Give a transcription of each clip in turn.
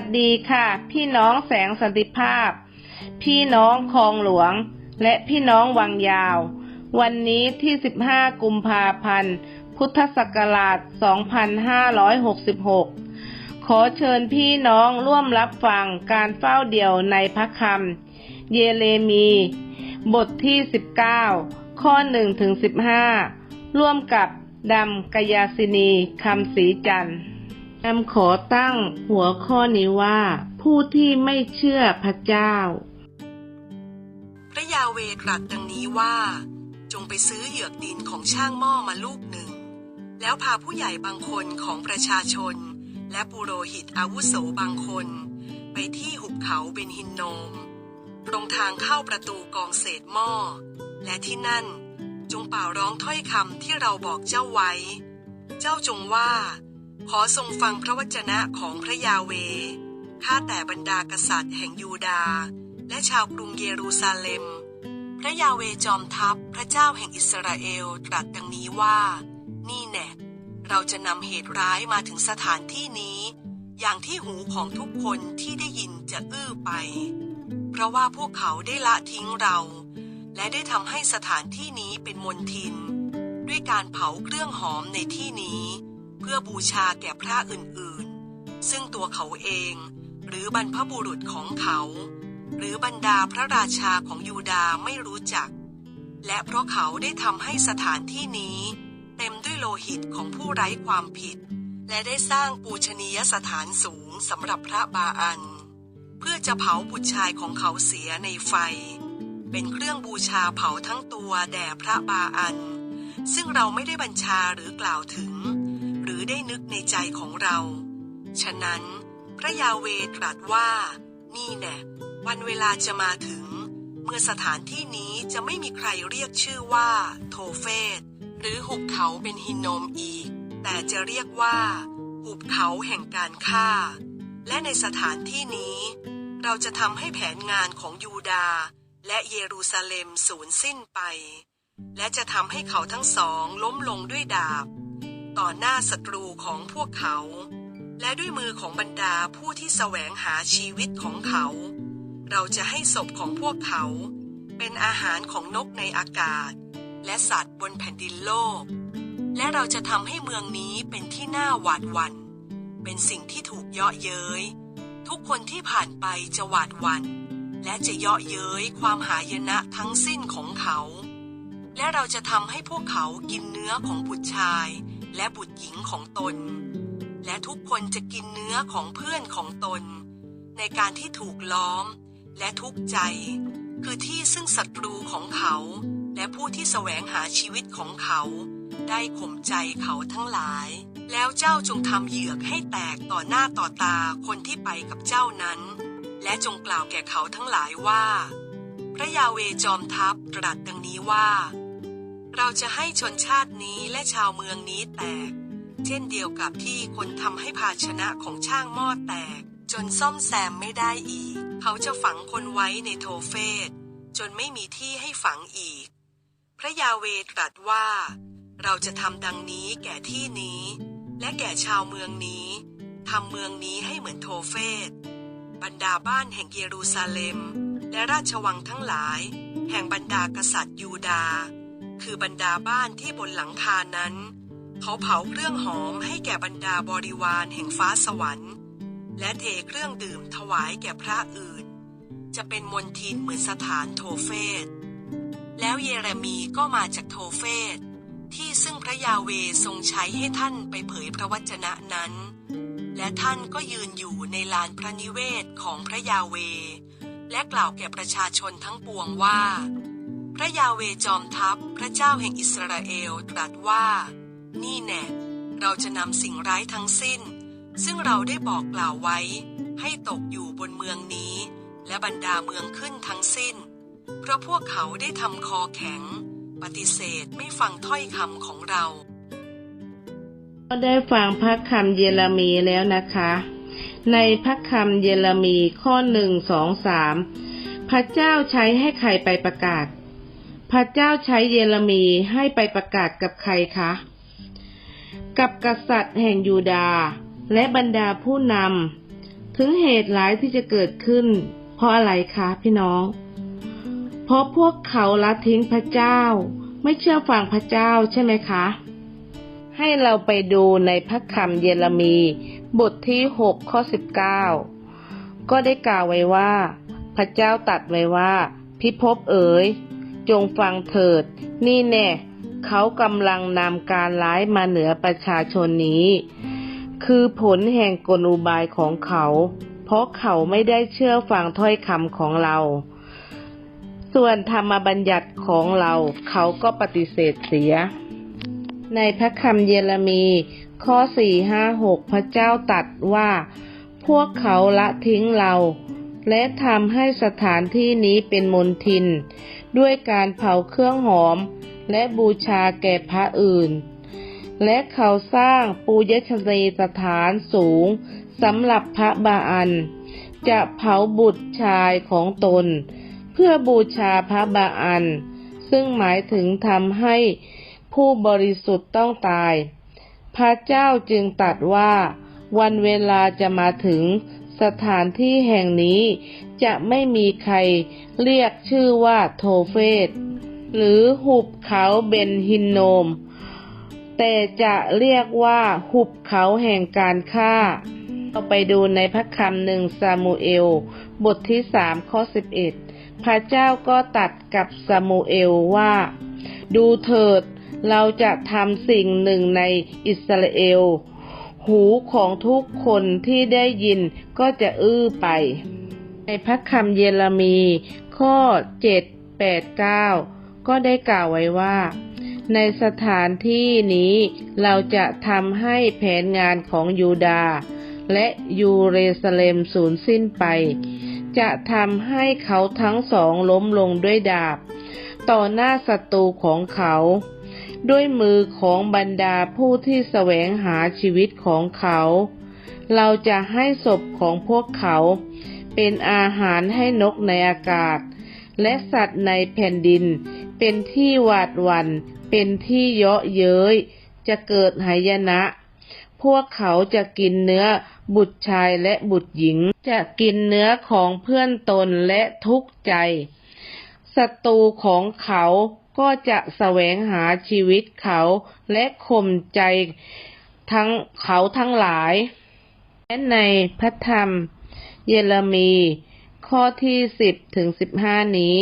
วัสดีค่ะ พี่น้องแสงสันติภาพ พี่น้องคลองหลวง และพี่น้องวังยาว วันนี้ที่ 15 กุมภาพันธ์ พุทธศักราช 2566 ขอเชิญพี่น้องร่วมรับฟังการเฝ้าเดี่ยวในพระคำเยเรมี บทที่ 19 ข้อ1ถึง15 ร่วมกับดำกยาสินีคำสีจันทร์ ดำขอตั้งหัวข้อนี้ว่า ผู้ที่ไม่เชื่อพระเจ้า พระยาเวตรัสดังนี้ว่า จงไปซื้อเหยือกดินของช่างหม้อมาลูกหนึ่ง แล้วพาผู้ใหญ่บางคนของประชาชน และปุโรหิตอาวุโสบางคน ไปที่หุบเขาเบนฮินโนม ตรงทางเข้าประตูกองเศษหม้อ และที่นั่นจงเป่าร้องถ้อยคำที่เราบอกเจ้าไว้ เจ้าจงว่า ขอทรงฟังพระวจนะของพระยาเว ข้าแต่บรรดากษัตริย์แห่งยูดาห์และชาวกรุงเยรูซาเล็ม พระยาเวจอมทัพพระเจ้าแห่งอิสราเอลตรัสดังนี้ว่า นี่แน่เราจะนำเหตุร้ายมาถึงสถานที่นี้ อย่างที่หูของทุกคนที่ได้ยินจะอื้อไป เพราะว่าพวกเขาได้ละทิ้งเรา และได้ทำให้สถานที่นี้เป็นมนทิน ด้วยการเผาเครื่องหอมในที่นี้ พื่อบูชาแก่พระอื่นๆ ซึ่งตัวเขาเอง หรือบรรพบุรุษของเขา หรือบรรดาพระราชาของยูดาไม่รู้จัก และเพราะเขาได้ทำให้สถานที่นี้ เต็มด้วยโลหิตของผู้ไร้ความผิด และได้สร้างปูชนียสถานสูงสำหรับพระบาอัน เพื่อจะเผาบุตรชายของเขาเสียในไฟ เป็นเครื่องบูชาเผาทั้งตัวแด่พระบาอันซึ่งเราไม่ได้บัญชาหรือกล่าวถึง รือได้นึกในใจของเรา ฉะนั้น พระยาเวตรัสว่า นี่แน่วันเวลาจะมาถึง เมื่อสถานที่นี้จะไม่มีใครเรียกชื่อว่า โทเฟตหรือหุบเขาเป็นฮินโนมอีก แต่จะเรียกว่า หุบเขาแห่งการฆ่า และในสถานที่นี้ เราจะทำให้แผนงานของยูดาและเยรูซาเล็มสูญสิ้นไป และจะทำให้เขาทั้งสองล้มลงด้วยดาบ ต่อหน้าศัตรูของพวกเขา และด้วยมือของบรรดาผู้ที่แสวงหาชีวิตของเขา เราจะให้ศพของพวกเขา เป็นอาหารของนกในอากาศ และสัตว์บนแผ่นดินโลก และเราจะทำให้เมืองนี้เป็นที่น่าหวาดหวัน่นเป็นสิ่งที่ถูกเยาะเย้ยทุกคนที่ผ่านไปจะหวาดหวัน่นและจะเยาะเย้ยความหายนะทั้งสิ้นของเขา และเราจะทำให้พวกเขากินเนื้อของบุตรชาย และบุตรหญิงของตน และทุกคนจะกินเนื้อของเพื่อนของตน ในการที่ถูกล้อม และทุกข์ใจ คือที่ซึ่งศัตรูของเขา และผู้ที่แสวงหาชีวิตของเขา ได้ข่มใจเขาทั้งหลาย แล้วเจ้าจงทำเหยือกให้แตกต่อหน้าต่อตาคนที่ไปกับเจ้านั้น และจงกล่าวแก่เขาทั้งหลายว่า พระยาเวจอมทัพตรัสดังนี้ว่า เราจะให้ชนชาตินี้และชาวเมืองนี้แตก เช่นเดียวกับที่คนทำให้ภาชนะของช่างหม้อแตก จนซ่อมแซมไม่ได้อีก เขาจะฝังคนไว้ในโทเฟตจนไม่มีที่ให้ฝังอีก พระยาเวตรัสว่า เราจะทำดังนี้แก่ที่นี้ และแก่ชาวเมืองนี้ทำเมืองนี้ให้เหมือนโทเฟตบรรดาบ้านแห่งเยรูซาเล็ม และราชวังทั้งหลาย แห่งบรรดากษัตริย์ยูดาห์ คือบรรดาบ้านที่บนหลังคานั้น เขาเผาเครื่องหอมให้แก่บรรดาบริวารแห่งฟ้าสวรรค์ และเทเครื่องดื่มถวายแก่พระอื่น จะเป็นมนทินเหมือนสถานโทเฟตแล้วเยเรมีก็มาจากโทเฟตที่ซึ่งพระยาเวทรงใช้ให้ท่านไปเผยพระวจนะนั้น และท่านก็ยืนอยู่ในลานพระนิเวศของพระยาเว และกล่าวแก่ประชาชนทั้งปวงว่า พระยาเวจอมทัพพระเจ้าแห่งอิสราเอลตรัสว่า นี่แน่เราจะนำสิ่งร้ายทั้งสิ้น ซึ่งเราได้บอกกล่าวไว้ ให้ตกอยู่บนเมืองนี้ และบรรดาเมืองขึ้นทั้งสิ้น เพราะพวกเขาได้ทำคอแข็ง ปฏิเสธไม่ฟังถ้อยคำของเราก็ได้ฟังพระคำเยเรมีแล้วนะคะ ในพระคำเยเรมีข้อหนึ่งสองสามพระเจ้าใช้ให้ใครไปประกาศ พระเจ้าใช้เยเรมีให้ไปประกาศกับใครคะ กับกษัตริย์แห่งยูดาห์และบรรดาผู้นำถึงเหตุร้ายที่จะเกิดขึ้น เพราะอะไรคะพี่น้อง เพราะพวกเขาละทิ้งพระเจ้า ไม่เชื่อฟังพระเจ้าใช่ไหมคะ ให้เราไปดูในพระคำเยเรมีบทที่6ข้อ19ก็ได้กล่าวไว้ว่า พระเจ้าตัดไว้ว่า พิภพเอ๋ย จงฟังเถิด นี่แน่เขากำลังนำการร้ายมาเหนือประชาชนนี้ คือผลแห่งกลอุบายของเขา เพราะเขาไม่ได้เชื่อฟังถ้อยคำของเรา ส่วนธรรมบัญญัติของเราเขาก็ปฏิเสธเสีย ในพระคำเยเรมี ข้อ 456 พระเจ้าตรัดว่า พวกเขาละทิ้งเรา และทำให้สถานที่นี้เป็นมนทิน ด้วยการเผาเครื่องหอม และบูชาแก่พระอื่น และเขาสร้างปูยชนีสถานสูงสำหรับพระบาอัน จะเผาบุตรชายของตน เพื่อบูชาพระบาอัน ซึ่งหมายถึงทำให้ผู้บริสุทธิ์ต้องตาย พระเจ้าจึงตรัสว่าวันเวลาจะมาถึง สถานที่แห่งนี้จะไม่มีใครเรียกชื่อว่าโทเฟสหรือหุบเขาเบนฮินโนม แต่จะเรียกว่าหุบเขาแห่งการฆ่าเราไปดูในพระคำหนึ่งซามูเอล บทที่สามข้อสิบเอ็ดพระเจ้าก็ตัดกับซามูเอลว่า ดูเถิดเราจะทำสิ่งหนึ่งในอิสราเอล หูของทุกคนที่ได้ยินก็จะอื้อไป ในพระคำเยเรมี ข้อ 7 8 9 ก็ได้กล่าวไว้ว่า ในสถานที่นี้เราจะทำให้แผนงานของยูดาห์และยูเรซาเลมสูญสิ้นไป จะทำให้เขาทั้งสองล้มลงด้วยดาบ ต่อหน้าศัตรูของเขา ด้วยมือของบรรดาผู้ที่แสวงหาชีวิตของเขา เราจะให้ศพของพวกเขา เป็นอาหารให้นกในอากาศ และสัตว์ในแผ่นดิน เป็นที่หวาดหวัน่น เป็นที่เยาะเย้ย จะเกิดหายนะ พวกเขาจะกินเนื้อบุตรชายและบุตรหญิง จะกินเนื้อของเพื่อนตนและทุกข์ใจศัตรูของเขา ก็จะแสวงหาชีวิตเขาและข่มใจทั้งเขาทั้งหลาย และในพระธรรมเยเรมีข้อที่สิบถึงสิบห้านี้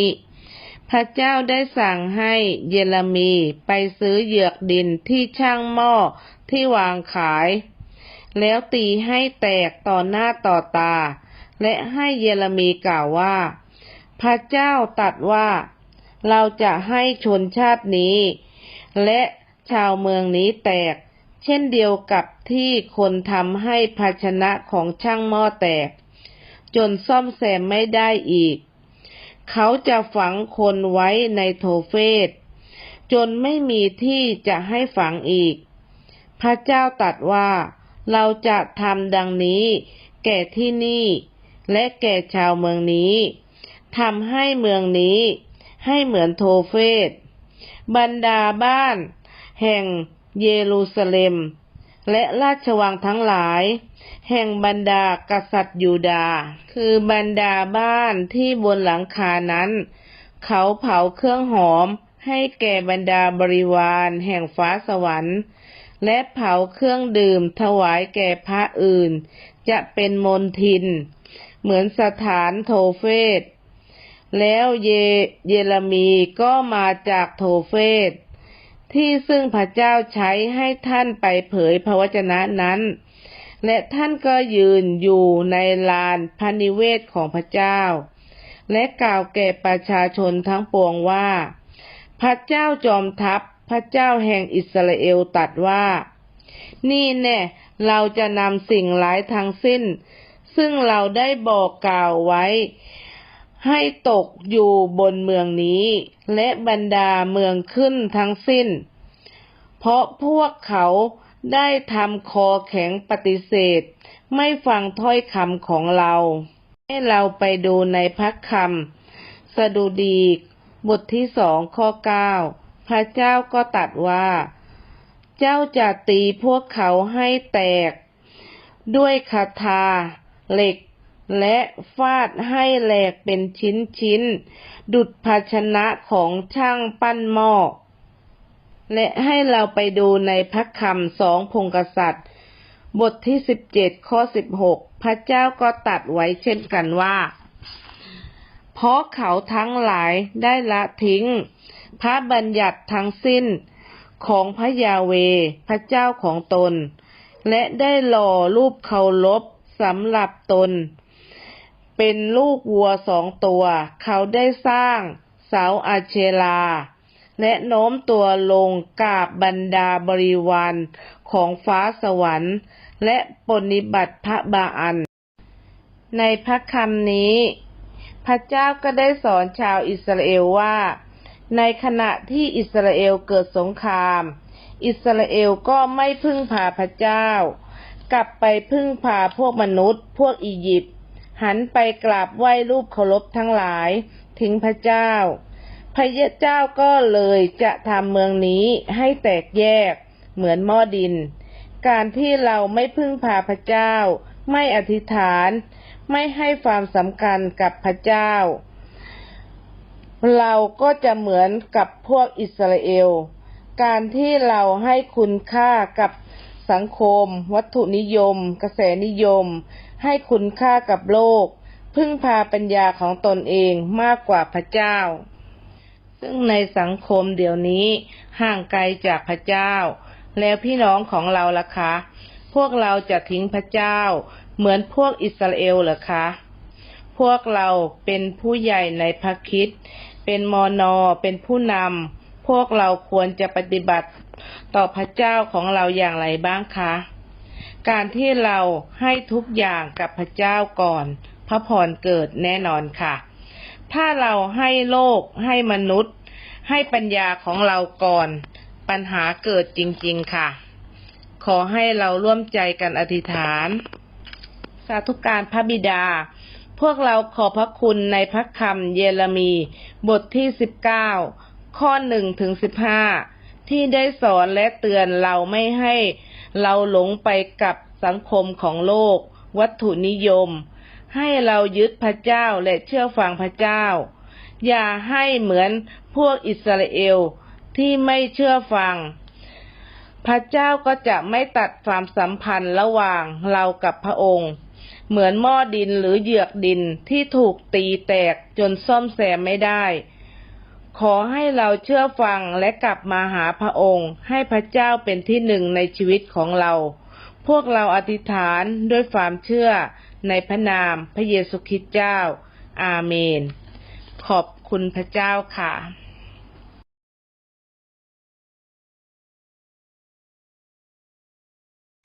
พระเจ้าได้สั่งให้เยเรมีไปซื้อเหยือกดินที่ช่างหม้อที่วางขาย แล้วตีให้แตกต่อหน้าต่อตา และให้เยเรมีกล่าวว่า พระเจ้าตัดว่า เราจะให้ชนชาตินี้ และชาวเมืองนี้แตก เช่นเดียวกับที่คนทำให้ภาชนะของช่างหม้อแตก จนซ่อมแซมไม่ได้อีก เขาจะฝังคนไว้ในโทเฟสจนไม่มีที่จะให้ฝังอีก พระเจ้าตรัสว่าเราจะทำดังนี้ แก่ที่นี่ และแก่ชาวเมืองนี้ทำให้เมืองนี้ ให้เหมือนโทเฟสบรรดาบ้าน แห่งเยรูซาเล็ม และราชวังทั้งหลาย แห่งบรรดากษัตริย์ยูดาห์คือบรรดาบ้านที่บนหลังคานั้น เขาเผาเครื่องหอมให้แก่บรรดาบริวารแห่งฟ้าสวรรค์ และเผาเครื่องดื่มถวายแก่พระอื่น จะเป็นมนทิน เหมือนสถานโทเฟส แล้วเยเยเรมีก็มาจากโทเฟสที่ซึ่งพระเจ้าใช้ให้ท่านไปเผยพระวจนะนั้น และท่านก็ยืนอยู่ในลานพระนิเวศของพระเจ้า และกล่าวแก่ประชาชนทั้งปวงว่า พระเจ้าจอมทัพพระเจ้าแห่งอิสราเอลตรัดว่า นี่แน่เราจะนำสิ่งหลายทั้งสิ้น ซึ่งเราได้บอกกล่าวไว้ ให้ตกอยู่บนเมืองนี้ และบรรดาเมืองขึ้นทั้งสิ้น เพราะพวกเขาได้ทำคอแข็งปฏิเสธ ไม่ฟังถ้อยคำของเรา ให้เราไปดูในพระคำสดุดีบทที่สองข้อเก้าพระเจ้าก็ตรัดว่า เจ้าจะตีพวกเขาให้แตก ด้วยคาถาเหล็ก และฟาดให้แหลกเป็นชิ้นๆ ดุดภาชนะของช่างปั้นหม้อ และให้เราไปดูในพระคำสองพงกษัตริย์ บทที่สิบเจ็ดข้อสิบหกพระเจ้าก็ตัดไว้เช่นกันว่า เพราะเขาทั้งหลายได้ละทิ้ง พระบัญญัติทั้งสิ้นของพระยาเวพระเจ้าของตน และได้หล่อรูปเคารพสำหรับตน เป็นลูกวัวสองตัว เขาได้สร้างเสาอาเชลา และโน้มตัวลงกราบบรรดาบริวารของฟ้าสวรรค์ และปฏิบัติพระบาอัน ในพระคำนี้ พระเจ้าก็ได้สอนชาวอิสราเอลว่า ในขณะที่อิสราเอลเกิดสงคราม อิสราเอลก็ไม่พึ่งพาพระเจ้า กลับไปพึ่งพาพวกมนุษย์ พวกอียิปต์ หันไปกราบไหว้รูปเคารพทั้งหลายถึงพระเจ้า พระเจ้าก็เลยจะทำเมืองนี้ให้แตกแยกเหมือนหม้อดิน การที่เราไม่พึ่งพาพระเจ้า ไม่อธิษฐาน ไม่ให้ความสำคัญกับพระเจ้า เราก็จะเหมือนกับพวกอิสราเอล การที่เราให้คุณค่ากับสังคม วัตถุนิยม กระแสนิยม ให้คุณค่ากับโลก พึ่งพาปัญญาของตนเองมากกว่าพระเจ้า ซึ่งในสังคมเดี๋ยวนี้ห่างไกลจากพระเจ้า แล้วพี่น้องของเราล่ะคะ พวกเราจะทิ้งพระเจ้า เหมือนพวกอิสราเอลเหรอคะ พวกเราเป็นผู้ใหญ่ในพระคิดเป็นมอนอเป็นผู้นำพวกเราควรจะปฏิบัติต่อพระเจ้าของเราอย่างไรบ้างคะ การที่เราให้ทุกอย่างกับพระเจ้าก่อน พระพรเกิดแน่นอนค่ะ ถ้าเราให้โลกให้มนุษย์ ให้ปัญญาของเราก่อน ปัญหาเกิดจริง ๆ ค่ะ ขอให้เราร่วมใจกันอธิษฐาน สาธุการพระบิดา พวกเราขอพระคุณในพระคำเยเรมี บทที่สิบเก้าข้อหนึ่งถึงสิบห้าที่ได้สอนและเตือนเราไม่ให้ เราหลงไปกับสังคมของโลก วัตถุนิยม ให้เรายึดพระเจ้าและเชื่อฟังพระเจ้า อย่าให้เหมือนพวกอิสราเอลที่ไม่เชื่อฟัง พระเจ้าก็จะไม่ตัดความสัมพันธ์ระหว่างเรากับพระองค์ เหมือนหม้อดินหรือเหยือกดินที่ถูกตีแตกจนซ่อมแซมไม่ได้ ขอให้เราเชื่อฟังและกลับมาหาพระองค์ ให้พระเจ้าเป็นที่หนึ่งในชีวิตของเรา พวกเราอธิษฐานด้วยความเชื่อในพระนามพระเยซูคริสต์เจ้า อาเมน ขอบคุณพระเจ้าค่ะ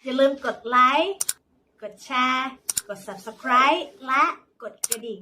อย่าลืมกดไลค์ กดแชร์ กด subscribe และกดกระดิ่ง